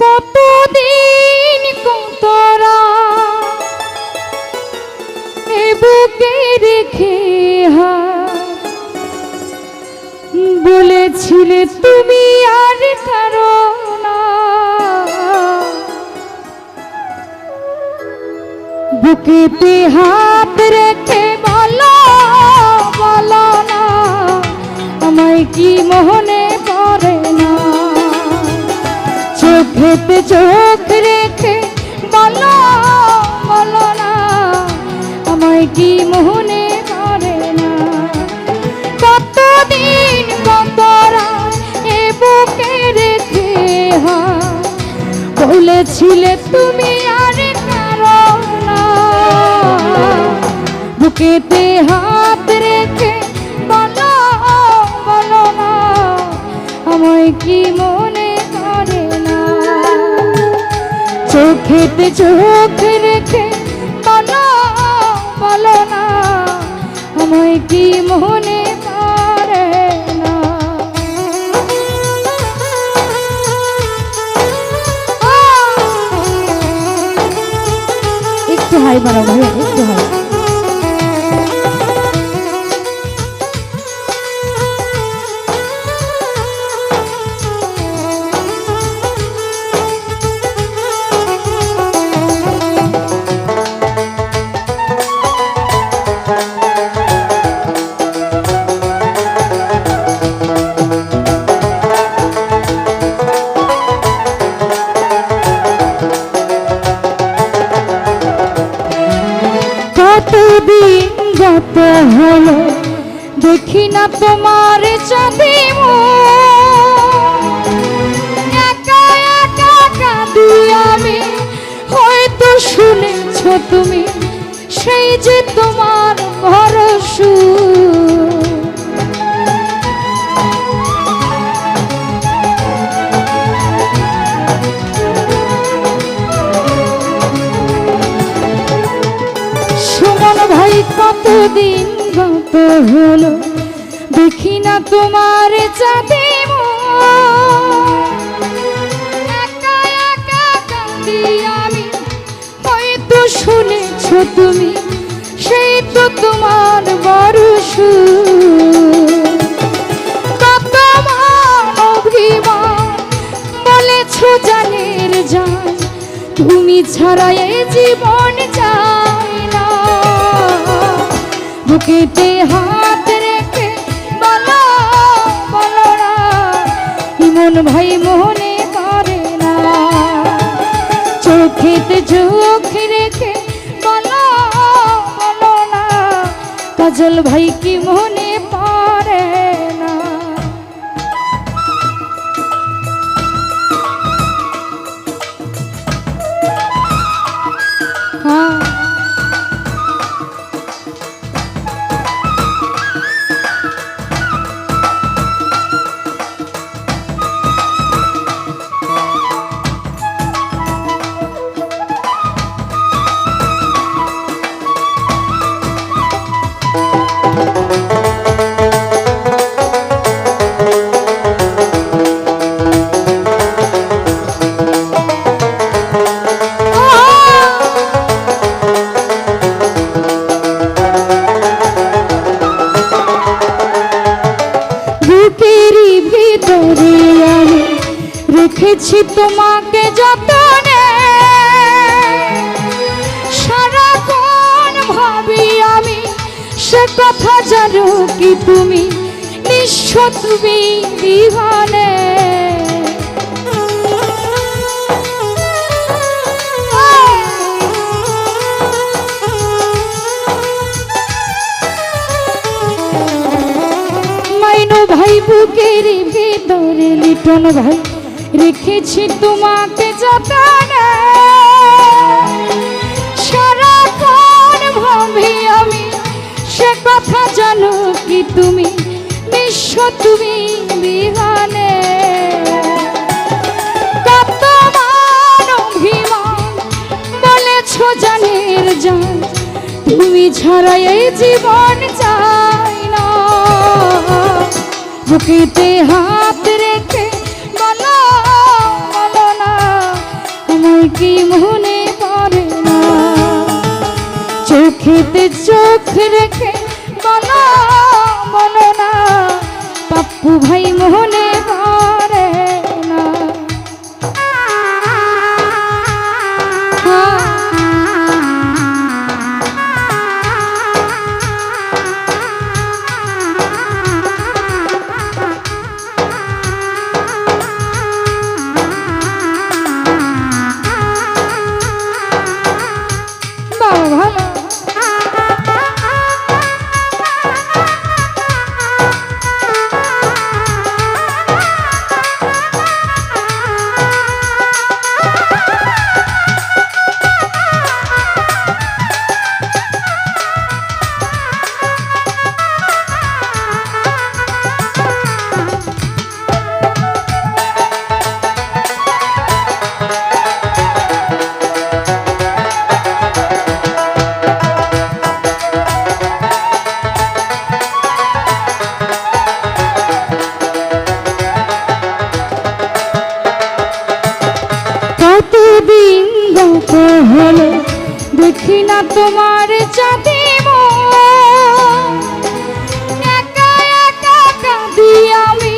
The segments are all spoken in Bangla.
কতদিন কতরা এ বুকে রেখে বলেছিলে তুমি আর কারও বুকেতে হাত রেখে বলো বলো না, আমায় কি মোহনে চোখেতে চোখ রেখে বলো বলো না, আমায় কি মোহনে পড়ে না? কতদিন কতরা এ বুকে রেখে হাত বলেছিলে তুমি আর কারও না। বুকেতে হাত রেখে বলো বলো না, আমায় কি মনে করে না? চোখেতে চোখ রেখে বলো বলো না, আমায় কি মনে করে না? একটু হাই মারো ভাই, একটু হাই। গত হলো দেখি না তোমার কাঁদি আমি হয়তো শুনেছ তুমি সেই যে তোমার ভরসু। কতদিন গত হলো? দেখি না তোমার চাঁদে আমি, হয়তো শুনেছ তুমি, সেই তো তোমার বড় কত অভিমান বলেছ জানের জান, তুমি ছাড়া এ জীবন না বুকেতে হাত রেখে বলো বলো ইমন ভাই মনে করে না। চোখেতে চোখ রেখে বলো বলো না, কাজল ভাই কি মনে রেখেছি তোমাকে যতনে। সারাক্ষণ ভাবি আমি সে কথা জানো কি তুমি? নিঃস্ব তুমি মাইনো ভাই বুকের ভিতরে লিটন ভাই। রেখেছি তোমাকে যতনে। সারাক্ষণ ভাবি আমি, সে কথা জানো কি তুমি? নিঃস্ব তুমি বিহানে। কত মান অভিমান, বলেছ জানের জান, তুমি ছাড়া এই জীবন চাই না। বুকেতে হাত রেখে কি মনে পড়ে না? চোখেতে চোখ রেখে বলো বলো না। পাপ্পু ভাই না তোমার চাঁদে একা আমি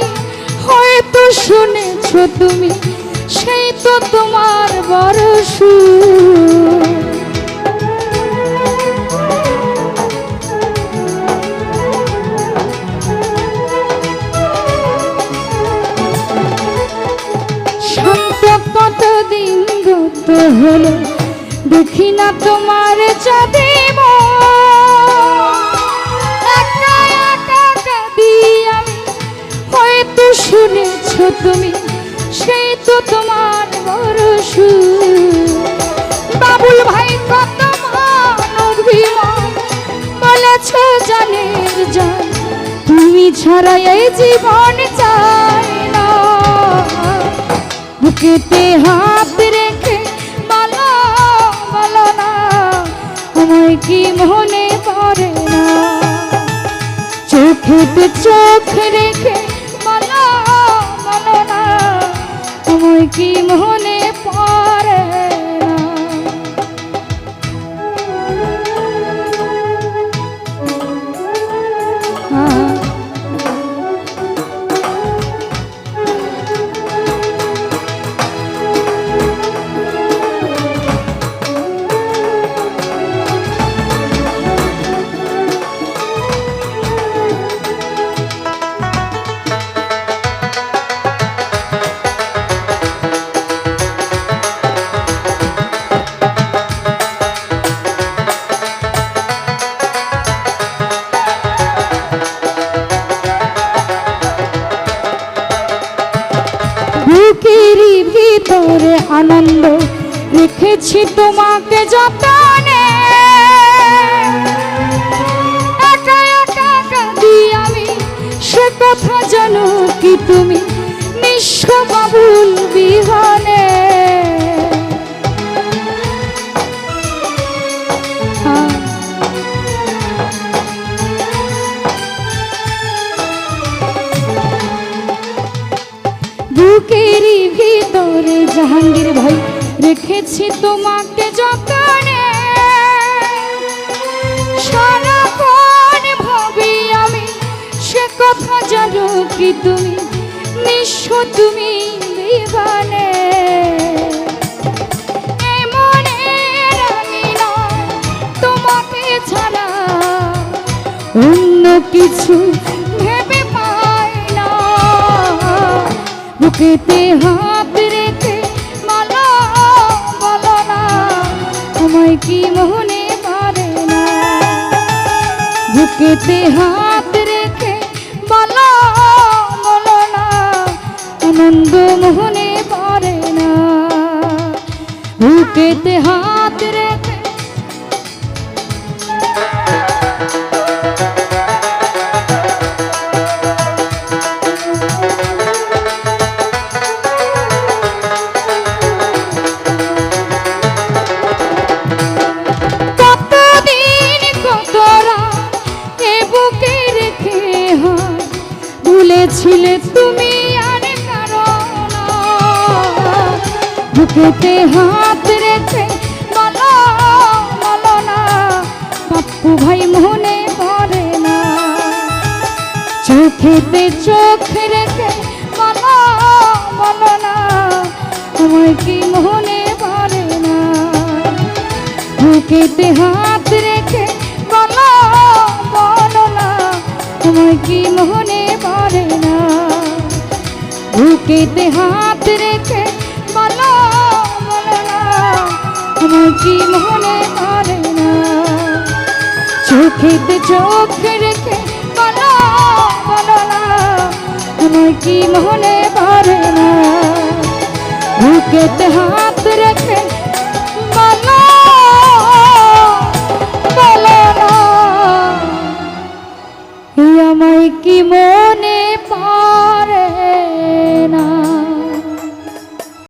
হয়তো শুনেছ তুমি সেই তো তোমার তুমি, সেই তো তোমার বড় সুর বাবুল ভাই কত অভিমান, বলেছ জানের জান। তুমি ছাড়া এই জীবন চাই না। বুকেতে হাত রেখে বলো বলো না, আমায় কি মনে পড়ে না? চোখেতে চোখ রেখে কি মনে পড়ে ভিতরে আনন্দ রেখেছি তোমাকে যতনে। আমি সে কথা জানো কি তুমি নিঃস্ব বাবুল বিহনে। হ্যাঁ। বুকেরই ভিতরে জাহাঙ্গীর ভাই, রেখেছি তোমাকে যতনে। সারাক্ষণ ভাবি আমি, সে কথা জানো কি তুমি? নিঃস্ব তুমি তোমাকে ছাড়া অন্য কিছু ভেবে পাই না। বুকেতে হাত বুকেতে হাত রেখে বলো বলো না আনন্দ মোহনে পারে না। বুকেতে হাত রেখে বুকেতে হাত রেখে, বলো বলো না ভাই মনে পড়ে না। চোখেতে চোখ রেখে, বলো বলো না কি মনে পড়ে না? বুকেতে হাত রেখে, বলো বলো না কি মনে পড়ে না? বুকেতে হাত রেখে কি মনে পড়ে না। চোখেতে চোখ রেখে বলো বলো না তোমার কি মনে পারে না। বুকেতে হাত